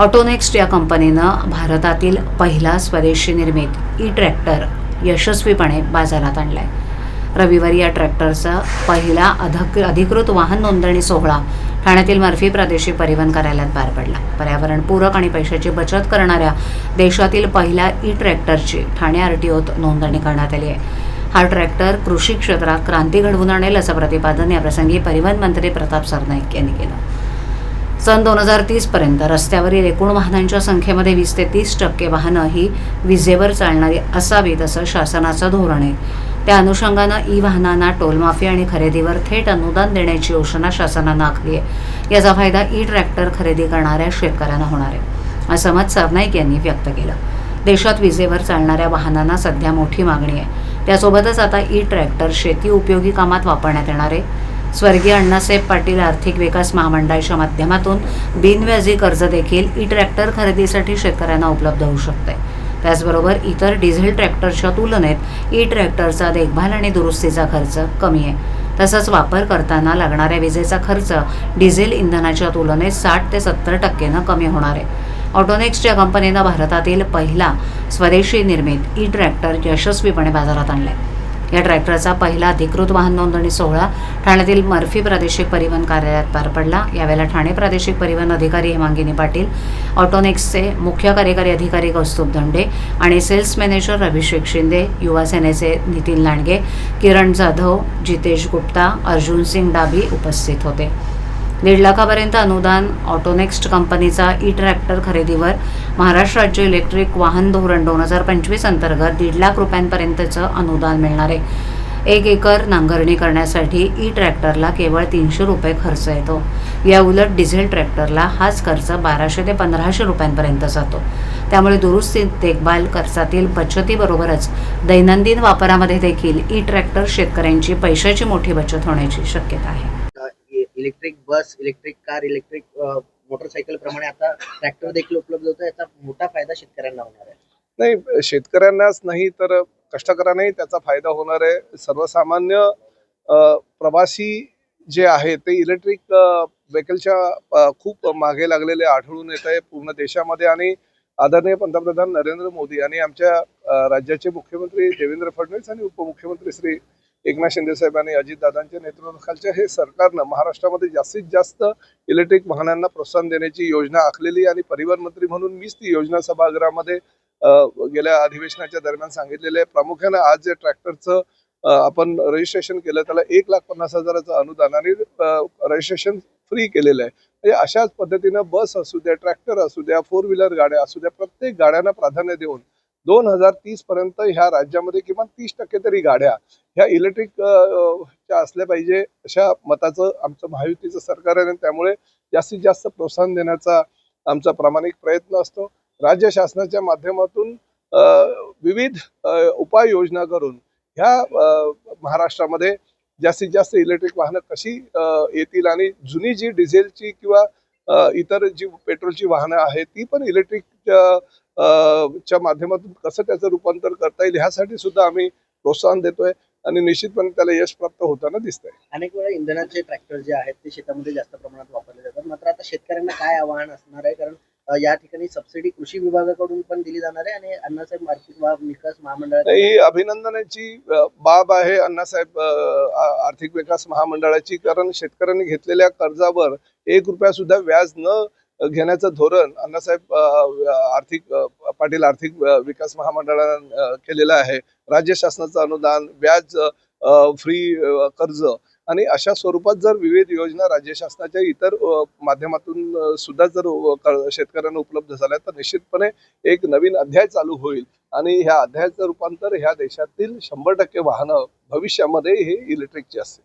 ऑटोनेक्स्ट या कंपनीनं भारतातील पहिला स्वदेशी निर्मित ई ट्रॅक्टर यशस्वीपणे बाजारात आणला आहे रविवारी या ट्रॅक्टरचा पहिला अधक अधिकृत वाहन नोंदणी सोहळा ठाण्यातील मर्फी प्रादेशिक परिवहन कार्यालयात पार पडला. पर्यावरणपूरक आणि पैशाची बचत करणाऱ्या देशातील पहिल्या ई ट्रॅक्टरची ठाणे आर टी ओत नोंदणी करण्यात आली आहे. हा ट्रॅक्टर कृषी क्षेत्रात क्रांती घडवून आणेल असं प्रतिपादन याप्रसंगी परिवहन मंत्री प्रताप सरनाईक यांनी केलं. सन दोन हजार तीसपर्यंत रस्त्यावरील एकूण वाहनांच्या संख्येमध्ये वीस ते तीस टक्के वाहनं ही विजेवर चालणारी असावीत असं शासनाचं धोरण आहे. त्या अनुषंगानं ई वाहनांना टोलमाफी आणि खरेदीवर थेट अनुदान देण्याची योजना शासनानं आखली आहे. याचा फायदा ई ट्रॅक्टर खरेदी करणाऱ्या शेतकऱ्यांना होणार आहे असं मत सरनाईक यांनी व्यक्त केलं. देशात विजेवर चालणाऱ्या वाहनांना सध्या मोठी मागणी आहे. त्यासोबतच आता ई ट्रॅक्टर शेती उपयोगी कामात वापरण्यात येणार आहे. स्वर्गीय अण्णासाहेब पाटील आर्थिक विकास महामंडळाच्या माध्यमातून बिनव्याजी कर्ज देखील ई ट्रॅक्टर खरेदीसाठी शेतकऱ्यांना उपलब्ध होऊ शकते. त्याचबरोबर इतर डिझेल ट्रॅक्टरच्या तुलनेत ई ट्रॅक्टरचा देखभाल आणि दुरुस्तीचा खर्च कमी आहे. तसंच वापर करताना लागणाऱ्या विजेचा खर्च डिझेल इंधनाच्या तुलनेत साठ ते सत्तर टक्केनं कमी होणार आहे. ऑटोनेक्सच्या कंपनीनं भारतातील पहिला स्वदेशी निर्मित ई ट्रॅक्टर यशस्वीपणे बाजारात आणलाय. या ट्रॅक्टरचा पहिला अधिकृत वाहन नोंदणी सोहळा ठाण्यातील मर्फी प्रादेशिक परिवहन कार्यालयात पार पडला. यावेळेला ठाणे प्रादेशिक परिवहन अधिकारी हेमांगिनी पाटील ऑटोनेक्सचे मुख्य कार्यकारी अधिकारी कौस्तुभ दंडे आणि सेल्स मॅनेजर अभिषेक शिंदे युवा सेनेचे नितीन लांडगे किरण जाधव जितेश गुप्ता अर्जुन सिंग डाबी उपस्थित होते. दीड लाखापर्यंत अनुदान ऑटोनेक्स्ट कंपनीचा ई ट्रॅक्टर खरेदीवर महाराष्ट्र राज्य इलेक्ट्रिक वाहन धोरण दोन हजार पंचवीस अंतर्गत दीड लाख रुपयांपर्यंतचं अनुदान मिळणार आहे. एक एकर नांगरणी करण्यासाठी ई ट्रॅक्टरला केवळ तीनशे रुपये खर्च येतो. या उलट डिझेल ट्रॅक्टरला हाच खर्च बाराशे ते पंधराशे रुपयांपर्यंत जातो. त्यामुळे दुरुस्ती देखभाल खर्चातील बचतीबरोबरच दैनंदिन वापरामध्ये देखील ई ट्रॅक्टर शेतकऱ्यांची पैशाची मोठी बचत होण्याची शक्यता आहे. Electric bus electric car electric motorcycle प्रमाणे आता ट्रॅक्टर देखील उपलब्ध होतो याचा मोठा फायदा शेतकऱ्यांना होणार आहे. नाही शेतकऱ्यांनाच नाही तर कष्टकऱ्यांनाही त्याचा फायदा होणार आहे. सर्वसामान्य प्रवासी जे आहे ते इलेक्ट्रिक व्हेकलच्या खूप मागे लागलेले आढळून येत आहे पूर्ण देशामध्ये. आणि आदरणीय पंतप्रधान नरेंद्र मोदी आणि आमच्या राज्याचे मुख्यमंत्री देवेंद्र फडणवीस आणि उपमुख्यमंत्री श्री एकनाथ शिंदे साहेब आणि अजितदादांच्या नेतृत्वाखालच्या हे सरकारनं महाराष्ट्रामध्ये जास्तीत जास्त इलेक्ट्रिक वाहनांना प्रोत्साहन देण्याची योजना आखलेली आणि परिवहन मंत्री म्हणून मीच ती योजना सभागृहामध्ये गेल्या अधिवेशनाच्या दरम्यान सांगितलेलं आहे. प्रामुख्यानं आज जे ट्रॅक्टरचं आपण रजिस्ट्रेशन केलं त्याला एक लाख पन्नास हजाराचं अनुदान आणि रजिस्ट्रेशन फ्री केलेलं आहे. म्हणजे अशाच पद्धतीनं बस असू द्या ट्रॅक्टर असू द्या फोर व्हीलर गाड्या असू द्या प्रत्येक गाड्यांना प्राधान्य देऊन दोन हजार तीस पर्यंत ह्या राज्यामध्ये किमान तीस टक्के तरी गाड्या ह्या इलेक्ट्रिक च्या असल्या पाहिजे अशा मताचं आमचं महायुतीचं सरकार आहे आणि त्यामुळे जास्तीत जास्त प्रोत्साहन देण्याचा आमचा प्रामाणिक प्रयत्न असतो. राज्य शासनाच्या माध्यमातून विविध उपाययोजना करून ह्या महाराष्ट्रामध्ये जास्तीत जास्त इलेक्ट्रिक वाहनं कशी येतील आणि जुनी जी डिझेलची किंवा इतर जी पेट्रोलची वाहनं आहेत ती पण इलेक्ट्रिक च्या माध्यमातून कसं त्याचं रूपांतर करता येईल ह्यासाठी सुद्धा आम्ही प्रोत्साहन देतोय आणि निश्चितपणे त्याला यश प्राप्त होताना दिसतंय. अनेक वेळा इंधनाचे ट्रॅक्टर जे आहेत ते शेतामध्ये जास्त प्रमाणात वापरले जातात. मात्र आता शेतकऱ्यांना काय आव्हान असणार आहे? कारण या ठिकाणी सबसिडी कृषी विभागाकडून पण दिली जाणार आहे आणि अण्णासाहेब आर्थिक विकास महामंडळात ही अभिनंदनाची बाब आहे अण्णासाहेब आर्थिक विकास महामंडळाची. कारण शेतकऱ्यांनी घेतलेल्या कर्जावर एक रुपया सुद्धा व्याज न घेण्याचं धोरण अण्णासाहेब आर्थिक पाटील आर्थिक विकास महामंडळानं केलेलं आहे. राज्य शासनाचं अनुदान व्याज फ्री कर्ज आणि अशा स्वरूपात जर विविध योजना राज्य शासनाच्या इतर माध्यमातून सुद्धा जर शेतकऱ्यांना उपलब्ध झाल्या तर निश्चितपणे एक नवीन अध्याय चालू होईल. आणि ह्या अध्यायाचं रूपांतर ह्या देशातील शंभर टक्के वाहनं भविष्यामध्ये हे इलेक्ट्रिकची असतील.